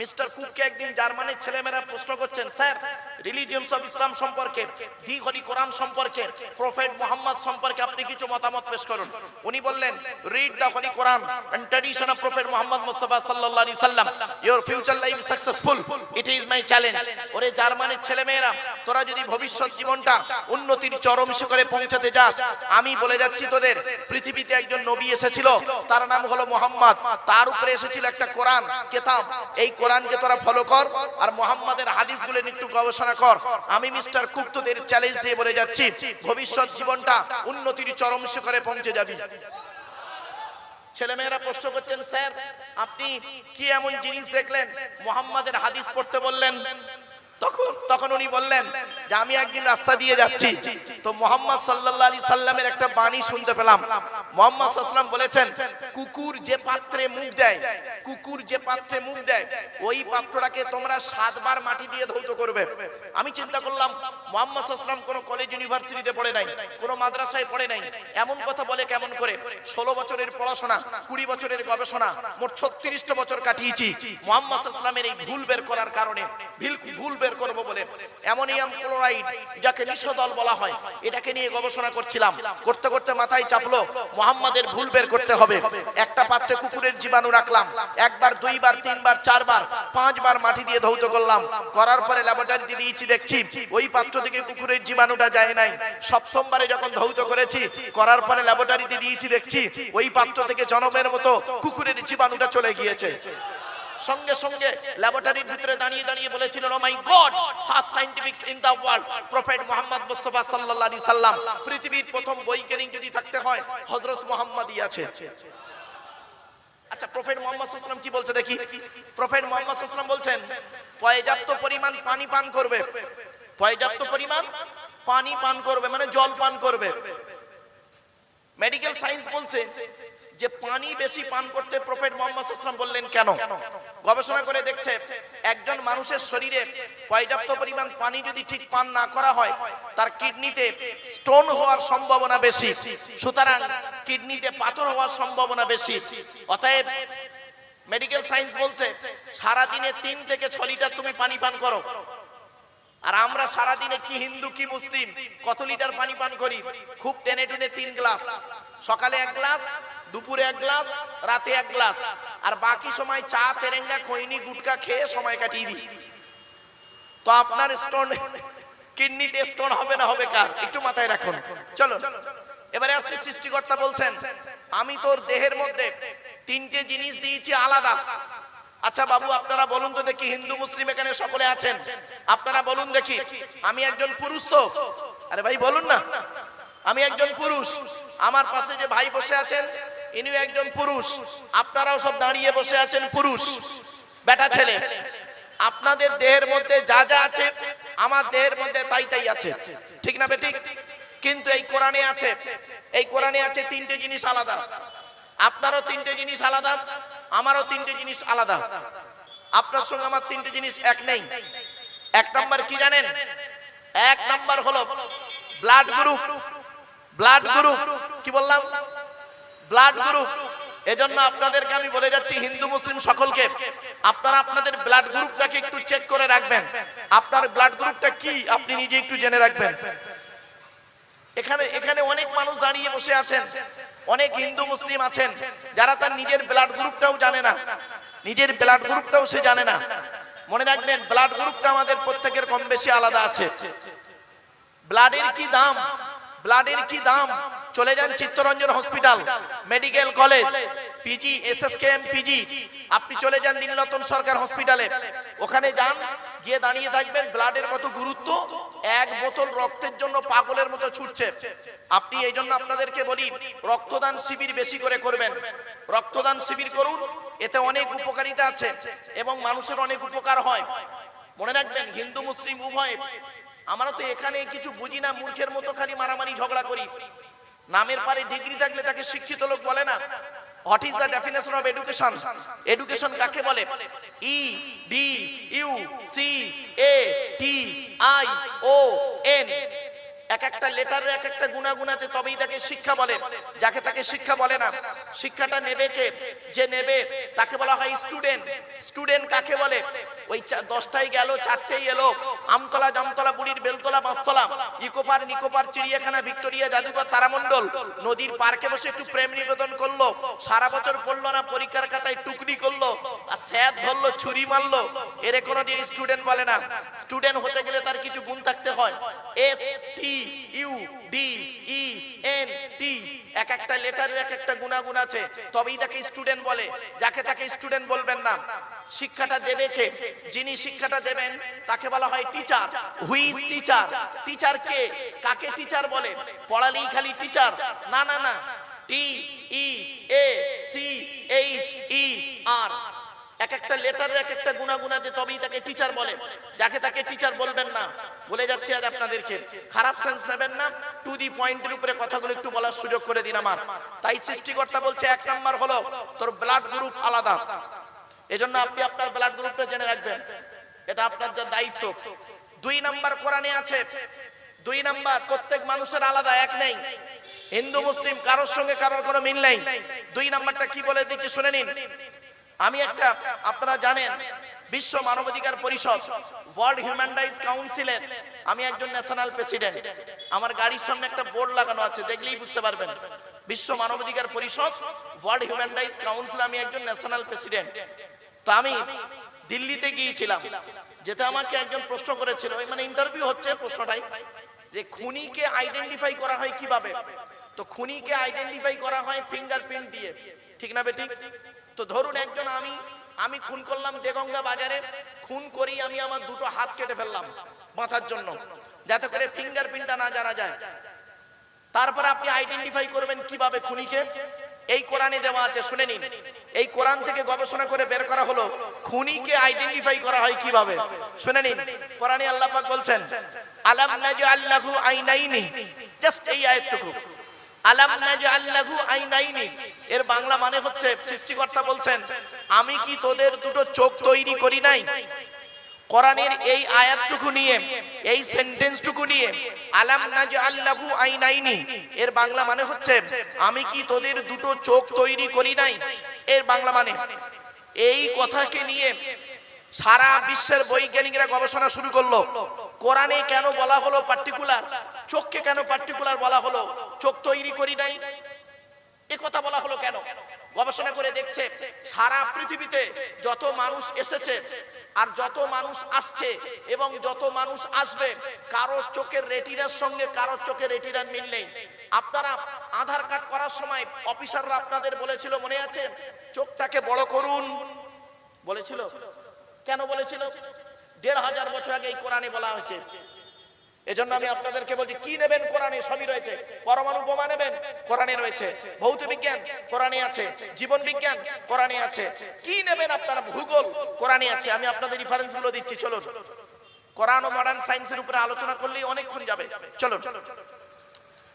Mister কুককে একদিন জার্মানির ছেলেমেয়েরা প্রশ্ন করছেন, স্যার রিলিজিয়নস অফ ইসলাম সম্পর্কে দি হলি কোরআন সম্পর্কে প্রফেট মোহাম্মদ সম্পর্কে আপনি কিছু মতামত পেশ করুন। উনি বললেন read the holy Quran and tradition of prophet Muhammad Mustafa সাল্লাল্লাহু আলাইহি সাল্লাম your future life successful it is my challenge ওরে জার্মানির ছেলেমেয়েরা, তোরা যদি ভবিষ্যৎ জীবনটা উন্নতির চরম শিখরে পৌঁছাতে যাস, আমি বলে যাচ্ছি তোদের, পৃথিবীতে একজন নবী এসেছিল, তার নাম হলো মোহাম্মদ। তার উপরে এসেছিল একটা কোরআন, কেতাব। এই কোরআনকে তোরা ফলো কর আর মোহাম্মদের হাদিসগুলো নিয়ে একটু গবেষণা কর। আমি মিস্টার কুপ্তদের চ্যালেঞ্জ দিয়ে বলে যাচ্ছি, ভবিষ্যৎ জীবনটা উন্নতির চরম শিখরে পৌঁছে যাবি। ছেলেমেয়েরা প্রশ্ন করছেন, স্যার, আপনি কি এমন জিনিস দেখলেন? মোহাম্মদের হাদিস পড়তে বললেন তখন উনি বললেন যে, আমি একদিন রাস্তা দিয়ে যাচ্ছি। তো মোহাম্মদ সাল্লাল্লাহু আলাইহি সাল্লামের একটা বাণী শুনতে পেলাম। মোহাম্মদ সাল্লাম বলেছেন, কুকুর যে পাত্রে মুখ দেয়, কুকুর যে পাত্রে মুখ দেয়, ওই পাত্রটাকে তোমরা সাতবার মাটি দিয়ে ধৌত করবে। আমি চিন্তা করলাম, মোহাম্মদ সাল্লাম কোনো কলেজ ইউনিভার্সিটিতে পড়ে নাই, কোনো মাদ্রাসায় পড়ে নাই। এমন কথা বলে কেমন করে? ষোলো বছরের পড়াশোনা, কুড়ি বছরের গবেষণা, মোট ছত্রিশটা বছর কাটিয়েছি। মোহাম্মদ সাল্লামের এই ভুল বের করার কারণে ভুল বের করব বলে অ্যামোনিয়াম ক্লোরাইড যাকে নিঃসদল বলা হয়। এটাকে নিয়ে গবেষণা করছিলাম। করতে করতে মাথায় চাপলো, মোহাম্মদের ভুল বের করতে হবে। একটা পাত্রে কুকুরের জীবাণু রাখলাম। একবার, দুইবার, তিনবার, চারবার, পাঁচবার মাটি দিয়ে ধৌত করলাম। করার পরে ল্যাবরেটরিতে দিয়েছি, দেখছি ওই পাত্র থেকে কুকুরের জীবাণুটা যায় নাই। সপ্তমবারে যখন ধৌত করেছি, করার পরে ল্যাবরেটরিতে দিয়েছি, দেখছি ওই পাত্র থেকে জনমের মতো কুকুরের জীবাণুটা চলে গিয়েছে। সঙ্গে সঙ্গে ল্যাবরেটরির ভিতরে দাঁড়িয়ে দাঁড়িয়ে বলেছিলেন ও my god first scientifics in the world prophet Muhammad Mustafa সাল্লাল্লাহু আলাইহি সাল্লাম পৃথিবীর প্রথম বৈজ্ঞানিক যদি থাকতে হয়, হযরত মুহাম্মদই আছে। আচ্ছা প্রফেট মুহাম্মদ সাল্লাম কি বলছে দেখি? প্রফেট মুহাম্মদ সাল্লাম বলছেন, পর্যাপ্ত পরিমাণ পানি পান করবে। পর্যাপ্ত পরিমাণ পানি পান করবে মানে জল পান করবে। মেডিকেল সায়েন্স বলছে যে পানি বেশি পান করতে প্রফেট মোহাম্মদ সাল্লাম বললেন, কেন? গবেষণা করে দেখছে, একজন মানুষের শরীরে পর্যাপ্ত পরিমাণ পানি যদি ঠিক পান না করা হয়, তার কিডনিতে স্টোন হওয়ার সম্ভাবনা বেশি। সুতরাং কিডনিতে পাথর হওয়ার সম্ভাবনা বেশি। অতএব মেডিকেল সায়েন্স বলছে সারা দিনে তিন থেকে ছ লিটার তুমি পানি পান করো। আর আমরা সারা দিনে কি হিন্দু, কি মুসলিম, কত লিটার পানি পান করি? খুব টেনে টুনে তিন গ্লাস। সকালে এক গ্লাস, দুপুরে এক গ্লাস, রাতে এক গ্লাস। আর বাকি সময় চা, তেরেঙ্গা, খৈনি, গুটকা খেয়ে সময় কাটিয়ে দিই। তো আপনার স্টোন কিডনিতে স্টোন হবে না হবে কার? একটু মাথায় রাখুন। চলো এবারে আসছে সৃষ্টিকর্তা বলছেন, আমি তোর দেহের মধ্যে তিনটে জিনিস দিয়েছি আলাদা। আচ্ছা বাবু, আপনারা বলুন তো দেখি হিন্দু, মুসলিম এখানে সকলে আছেন? আপনারা বলুন দেখি, আমি একজন পুরুষ তো? আরে ভাই, বলুন না। আমি একজন পুরুষ। আমার পাশে যে ভাই বসে আছেন, ইনিও একজন পুরুষ। আপনারাও সব দাঁড়িয়ে বসে আছেন পুরুষ। বেটা ছেলে, আপনাদের দেহের মধ্যে যা যা আছে, আমার দেহের মধ্যে তাই তাই আছে। ঠিক না বেঠিক কিন্তু এই কোরআনে আছে, এই কোরআনে আছে তিনটে জিনিস আলাদা। আপনারও তিনটে জিনিস আলাদা। আমারও তিনটে জিনিস আলাদা। আপনার সঙ্গে আমার তিনটে জিনিস এক নেই। এক নাম্বার কি জানেন? এক নাম্বার হলো ব্লাড গ্রুপ ব্লাড গ্রুপ কি বললাম? ব্লাড গ্রুপ এজন্য আপনাদেরকে আমি বলে যাচ্ছি, হিন্দু, মুসলিম সকলকে, আপনারা আপনাদের ব্লাড গ্রুপটাকে একটু চেক করে রাখবেন। আপনার ব্লাড গ্রুপটা কি? আপনি নিজে একটু জেনে রাখবেন। এখানে এখানে অনেক মানুষ দাঁড়িয়ে বসে আছেন। অনেক হিন্দু মুসলিম আছেন। যারা তার নিজের ব্লাড গ্রুপটাও জানে না। নিজের ব্লাড গ্রুপটাও সে জানে না। মনে রাখবেন ব্লাড গ্রুপটা আমাদের প্রত্যেকের কম বেশি আলাদা আছে। ব্লাডের কি দাম? ব্লাডের কি দাম? চলে যান Chittaranjan hospital, medical college PG SSKM PG আপনি চলে যান নীলরতন সরকার হসপিটালে। ওখানে যান, গিয়ে দাঁড়িয়ে থাকবেন, ব্লাডের মতো গুরুত্ব, এক বোতল রক্তের জন্য পাগলের মতো ছুটছে। আপনি এই জন্য আপনাদেরকে বলি, রক্তদান শিবির বেশি করে করবেন। রক্তদান শিবির করুন, এতে অনেক উপকারিতা আছে এবং মানুষের অনেক উপকার হয়। মনে রাখবেন, হিন্দু, মুসলিম, উভয় আমরা তো এখানে কিছু বুঝি না, মূর্খের মতো খালি মারামারি ঝগড়া করি। নামের পারে ডিগ্রি থাকলে তাকে শিক্ষিত লোক বলে না। What is the definition of education education কাকে বলে? E D U C A T I O N এক একটা লেটারের এক একটা গুণাগুণ আছে, তবেই তাকে শিক্ষা বলে। যাকে তাকে শিক্ষা বলে না, শিক্ষাটা নেবে কে? যে নেবে, তাকে বলা হয় স্টুডেন্ট স্টুডেন্ট কাকে বলে? ওই দশটায় গেল, চারটেই এলো। আমতলা জামতলা, বুড়ির বেলতলা, বাঁশতলা। ইকোপার নিকোপার চিড়িয়াখানা, ভিক্টোরিয়া জাদুঘর, তারামণ্ডল। নদীর পার্কে বসে একটু প্রেম নিবেদন করল। সারা বছর পড়ল না পরীক্ষার খাতায় স্যাদ ধরলো, ছুরি মারলো। এর কোনোদিন স্টুডেন্ট বলে না। স্টুডেন্ট হতে গেলে তার কিছু গুণ থাকতে হয়। S T U D E N T এক একটা লেটারের এক একটা গুণাগুণ আছে। তবেই তাকে স্টুডেন্ট বলে। যাকে তাকে স্টুডেন্ট বলবেন না। শিক্ষাটা দেবে কে? যিনি শিক্ষাটা দেবেন, তাকে বলা হয় teacher who is teacher teacher কে? কাকে টিচার বলে? পড়ালেই খালি টিচার না না না। টি ই এ সি এইচ ই আর এক একটা লেটারের এক একটা গুণাগুণ আছে তবেই তাকে টিচার বলে। যাকে তাকে টিচার বলবেন না। বলে যাচ্ছে আজ আপনাদেরকে। খারাপ সেন্স নেবেন না। টু দি পয়েন্টের উপরে কথাগুলো একটু বলার সুযোগ করে দিন আমার। তাই সৃষ্টিকর্তা বলছে, এক নাম্বার হলো, তোর ব্লাড গ্রুপ আলাদা। এজন্য আপনি আপনার ব্লাড গ্রুপটা জেনে রাখবেন। এটা আপনার যে দায়িত্ব। দুই নাম্বার কোরআনে আছে, দুই নাম্বার প্রত্যেক মানুষের আলাদা, এক নেই। হিন্দু, মুসলিম, কারোর সঙ্গে কারোর কোনো মিল নেই। দুই নাম্বারটা কি বলে দিচ্ছি শুনে নিন। আমি একটা, আপনারা জানেন, বিশ্ব মানবাধিকার পরিষদ ওয়ার্ল্ড হিউম্যান রাইটস কাউন্সিলের আমি একজন ন্যাশনাল প্রেসিডেন্ট আমার গাড়ির সামনে একটা বোর্ড লাগানো আছে, দেখলেই বুঝতে পারবেন। বিশ্ব মানবাধিকার পরিষদ ওয়ার্ল্ড হিউম্যান রাইটস কাউন্সিল আমি একজন ন্যাশনাল প্রেসিডেন্ট তা আমি দিল্লিতে গিয়েছিলাম যেটা আমাকে একজন প্রশ্ন করেছিল মানে ইন্টারভিউ হচ্ছে প্রশ্নটাই, যে খুনিকে আইডেন্টিফাই করা হয় কীভাবে? তো খুনিকে আইডেন্টিফাই করা হয় ফিঙ্গারপ্রিন্ট দিয়ে। ঠিক না বেটি তো ধরুন একজন আমি আমি খুন করলাম দেগঙ্গা বাজারে, খুন করি আমি আমার দুটো হাত কেটে ফেললাম বাঁচার জন্য, যাতে করে ফিঙ্গারপ্রিন্টটা না জানা যায়। তারপরে আপনি আইডেন্টিফাই করবেন কীভাবে খুনিকে। এই কোরআনে দেওয়া আছে, শুনে নিন। এই কোরআন থেকে গবেষণা করে বের করা হলো, খুনিকে আইডেন্টিফাই করা হয় কীভাবে। শুনে নিন, কোরআনে আল্লাহ পাক বলছেন, আলাম নাজআল্লাহু আইনাইনি? জাস্ট এই আয়াতটুকু। আলাম নাজআল্লাহু আইনাইনি। এর বাংলা মানে হচ্ছে, সৃষ্টিকর্তা বলছেন, আমি কি তোদের দুটো চোখ তৈরি করি নাই? কোরআনের এই আয়াতটুকু নিয়ে, এই সেন্টেন্সটুকু নিয়ে, আলাম নাজআল্লাহু আইনাইনি। এর বাংলা মানে হচ্ছে, আমি কি তোদের দুটো চোখ তৈরি করি নাই? এর বাংলা মানে এই কথাকে নিয়ে সারা বিশ্বের বৈজ্ঞানিকরা গবেষণা শুরু করল। কোরআনে কেন বলা হলো পার্টিকুলার চোখকে কেন পার্টিকুলার বলা হলো? চোখ তৈরি করি নাই। এ কথা বলা হলো কেন? গবেষণা করে দেখছে, সারা পৃথিবীতে যত মানুষ এসেছে আর যত মানুষ আসছে এবং যত মানুষ আসবে, কারও চোখের রেটিনার সঙ্গে কারোর চোখের রেটিনার মিল নেই। আপনারা আধার কার্ড করার সময় অফিসাররা আপনাদের বলেছিল, মনে আছে? চোখটাকে বড় করুন। বলেছিল? কেন বলেছিল? দেড় হাজার বছর আগে এই কোরআনে বলা হয়েছে। এজন্য আমি আপনাদেরকে বলছি, কি নেবেন কোরআনে? সবই রয়েছে। পরমাণু বোমা নেবেন? কোরআনে রয়েছে। ভৌত বিজ্ঞান? কোরআনে আছে। জীবন বিজ্ঞান? কোরআনে আছে। কি নেবেন আপনারা? ভূগোল? কোরআনে আছে। আমি আপনাদের রেফারেন্সগুলো দিচ্ছি, চলুন। কোরআন ও মডার্ন সায়েন্সের উপরে আলোচনা করলেই অনেকক্ষণ যাবে। চলুন।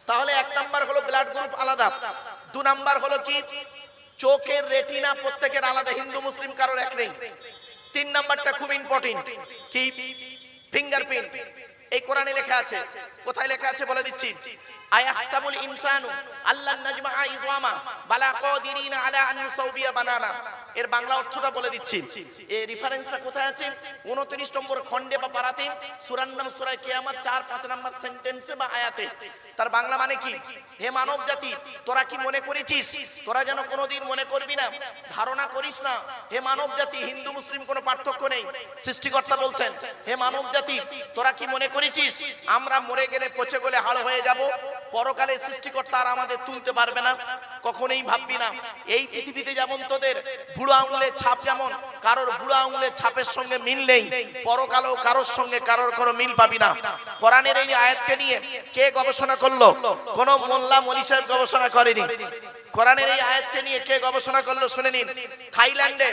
তাহলে এক নাম্বার হলো ব্লাড গ্রুপ আলাদা। দু নাম্বার হলো কি? চোখের রেটিনা প্রত্যেকের আলাদা। হিন্দু, মুসলিম, কারোর এক নেই। তিন নাম্বারটা খুব ইম্পর্টেন্ট কি? ফিঙ্গারপ্রিন্ট এই কোরআনে লেখা আছে। কোথায় লেখা আছে বলে দিচ্ছি। আয়াহসাবুল ইনসানু আল্লাহ নাজমা ইযওয়ামা বালা কাদিরিনা আলা আন বানানা। এর বাংলা অর্থটা বলে দিচ্ছি। এই রেফারেন্সটা কোথায় আছে? 29 নম্বর খণ্ডে বা সূরার নাম সূরা কিয়ামত 4 5 নম্বর সেন্টেন্সে বা আয়াতে। তার বাংলা মানে কি? হে মানব জাতি, তোরা কি মনে করেছিস? তোরা যেন কোনোদিন মনে করবি না? ধারণা করিস না? হে মানব জাতি, হিন্দু, মুসলিম কোনো পার্থক্য নেই। সৃষ্টিকর্তা বলছেন, হে মানব জাতি, তোরা কি মনে করেছিস? আমরা মরে গেলে পচে গেলে হাড় হয়ে যাব? পরকালে সৃষ্টিকর্তা আর আমাদের তুলতে পারবে না? কখনোই ভাববি না। এই পৃথিবীতে যেমন তোদের বুড়ো আঙুলের ছাপ যেমন, কারোর বুড়া আঙুলের ছাপের সঙ্গে মিল নেই, পরকালেও কারোর সঙ্গে কারোর কোনো মিল পাবি না। কোরআনের এই আয়াতকে নিয়ে কে গবেষণা করল? কোন মোল্লা মলি সাহেব গবেষণা করেনি। কোরআনের এই আয়াতকে নিয়ে কে গবেষণা করল শুনে নিন। থাইল্যান্ডে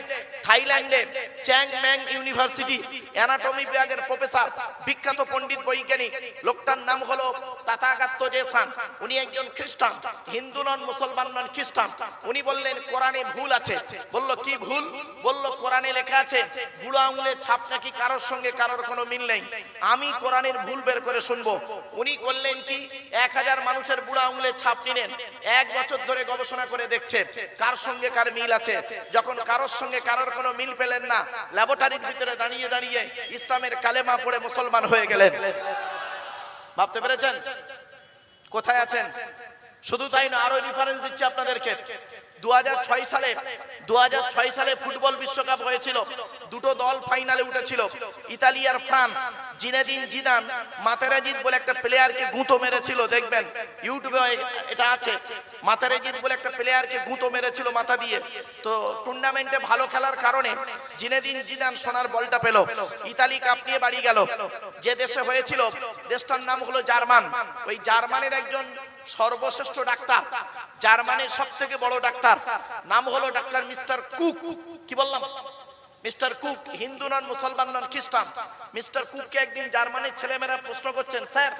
থাইল্যান্ডে চ্যাং ম্যাং ইউনিভার্সিটি, অ্যানাটমি বিভাগের প্রফেসর, বিখ্যাত পণ্ডিত বৈজ্ঞানিক, লোকটার নাম হলো তাথাগাত্য জেসান। উনি একজন খ্রিস্টান, হিন্দু নন, মুসলমান নন, খ্রিস্টান। উনি বললেন, কোরআনে ভুল আছে। বলল, কি ভুল? বলল, কোরআনে লেখা আছে, বুড়ো আঙুলের ছাপ নাকি কারোর সঙ্গে কারোর কোনো মিল নেই। আমি কোরআনের ভুল বের করে শুনব। উনি করলেন কি? এক হাজার মানুষের বুড়ো আঙুলের ছাপ নিলেন। এক বছর ধরে গবেষণা করে দেখছে, কার সঙ্গে কার মিল আছে। যখন কারোর সঙ্গে কারোর কোনো মিল পেলেন না ল্যাবরেটরির ভিতরে দাঁড়িয়ে দাঁড়িয়ে ইসলামের কালেমা পড়ে মুসলমান হয়ে গেলেন। ভাবতে পেরেছেন? কোথায় আছেন? শুধু তাই না, আরও রেফারেন্স দিচ্ছি আপনাদেরকে। দু হাজার ছয় সালে দু হাজার ছয় সালে ফুটবল বিশ্বকাপ হয়েছিল। দুটো দল ফাইনালে উঠেছিল, ইতালি আর ফ্রান্স। জিনেদিন জিদান মাতেরাজিদ বলে একটা প্লেয়ারকে গুঁতো মেরেছিল, দেখবেন? ইউটিউবে এটা আছে। মাতেরাজিদ বলে একটা প্লেয়ারকে গুঁতো মেরেছিল মাথা দিয়ে। তো টুর্নামেন্টে ভালো খেলার কারণে জিনেদিন জিদান সোনার বলটা পেল। ইতালি কাপ নিয়ে বাড়ি গেল। যে দেশে হয়েছিল, দেশটার নাম হলো জার্মান। ওই জার্মানের একজন সর্বশ্রেষ্ঠ ডাক্তার জার্মানির সব থেকে বড় ডাক্তার। নাম হলো ডাক্তার মিস্টার কুক। কি বললাম? মিস্টার কুক হিন্দু নন, মুসলমান নন, খ্রিস্টান। মিস্টার কুককে একদিন জার্মানির ছেলেমেয়েরা প্রশ্ন করছেন, স্যার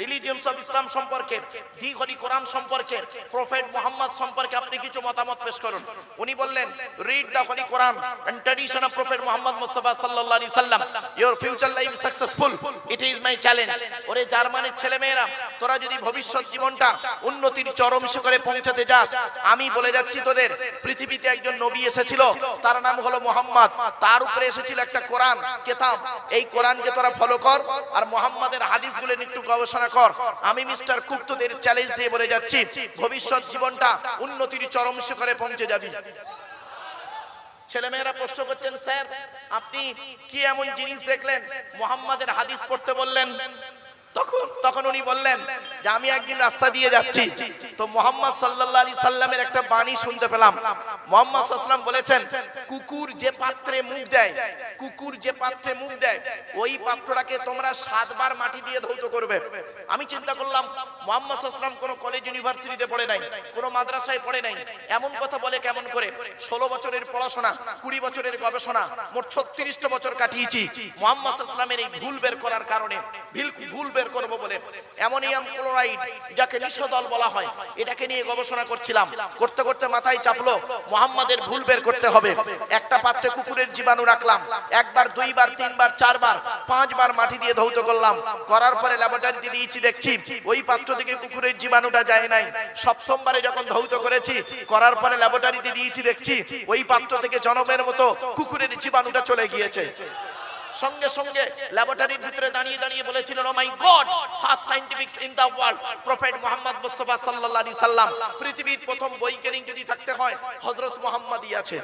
রিলিজিয়নস অফ ইসলাম সম্পর্কে দি হলি কোরআন সম্পর্কে প্রফেট মোহাম্মদ সম্পর্কে আপনি কিছু মতামত পেশ করুন? উনি বললেন read the holy Quran and tradition of prophet Muhammad Mustafa সাল্লাল্লাহু আলাইহি সাল্লাম। Your future life successful it is my challenge ওরে জার্মানির ছেলেমেয়েরা, তোরা যদি ভবিষ্যৎ জীবনটা উন্নতির চরম শিখরে পৌঁছাতে যাস, আমি বলে যাচ্ছি তোদের, পৃথিবীতে একজন নবী এসেছিল, তার নাম হলো মোহাম্মদ। তার উপরে এসেছিল একটা কোরআন, কেতাব। এই কোরআনকে তোরা ফলো কর আর মোহাম্মদের হাদিসগুলো একটু গবেষণা কর। আমি মিস্টার কুক চ্যালেঞ্জ দিয়ে বলে যাচ্ছি, ভবিষ্যৎ জীবনটা উন্নতির চরম শিখরে পৌঁছে যাবি। ছেলেমেয়েরা প্রশ্ন করছেন, স্যার, আপনি কি এমন জিনিস দেখলেন? মোহাম্মদের হাদিস পড়তে বললেন তখন তখন উনি বললেন যে আমি একদিন রাস্তা দিয়ে যাচ্ছি। তো মোহাম্মদ সাল্লাল্লাহু আলাইহি সাল্লামের একটা বাণী শুনতে পেলাম। মোহাম্মদ সাল্লাম বলেছেন, কুকুর যে পাত্রে মুখ দেয়, কুকুর যে পাত্রে মুখ দেয়, ওই পাত্রটাকে তোমরা সাতবার মাটি দিয়ে ধৌত করবে। আমি চিন্তা করলাম, মোহাম্মদ সাল্লাম কোনো কলেজ ইউনিভার্সিটিতে পড়ে নাই, কোনো মাদ্রাসায় পড়ে নাই। এমন কথা বলে কেমন করে? ষোলো বছরের পড়াশোনা, কুড়ি বছরের গবেষণা, মোট ছত্রিশটা বছর কাটিয়েছি। মোহাম্মদ সাল্লামের এই ভুল বের করার কারণে, ভিল- ভুল বের করব বলে। অ্যামোনিয়াম ক্লোরাইড, যাকে নিঃসদল বলা হয়, এটাকে নিয়ে গবেষণা করছিলাম। করতে করতে মাথায় চাপলো, মোহাম্মদের ভুল বের করতে হবে। একটা পাত্রে কুকুরের জীবাণু রাখলাম। একবার, দুইবার, তিনবার, চারবার, পাঁচবার মাটি দিয়ে ধৌত করলাম। করার পরে ল্যাবরেটরিতে দিয়েছি, দেখছি, ওই পাত্র থেকে কুকুরের জীবাণুটা যায় নাই। সপ্তমবারে যখন ধৌত করেছি, করার পরে ল্যাবরেটরিতে দিয়েছি, দেখছি, ওই পাত্র থেকে জনমের মতো কুকুরের জীবাণুটা চলে গিয়েছে। সঙ্গে সঙ্গে ল্যাবরেটরির ভিতরে দাঁড়িয়ে দাঁড়িয়ে বলেছিলেন ও my god first scientifics in the world prophet Muhammad Mustafa সাল্লাল্লাহু আলাইহি সাল্লাম, পৃথিবীর প্রথম বৈজ্ঞানিক যদি থাকতে হয়, হযরত মুহাম্মদই আছে।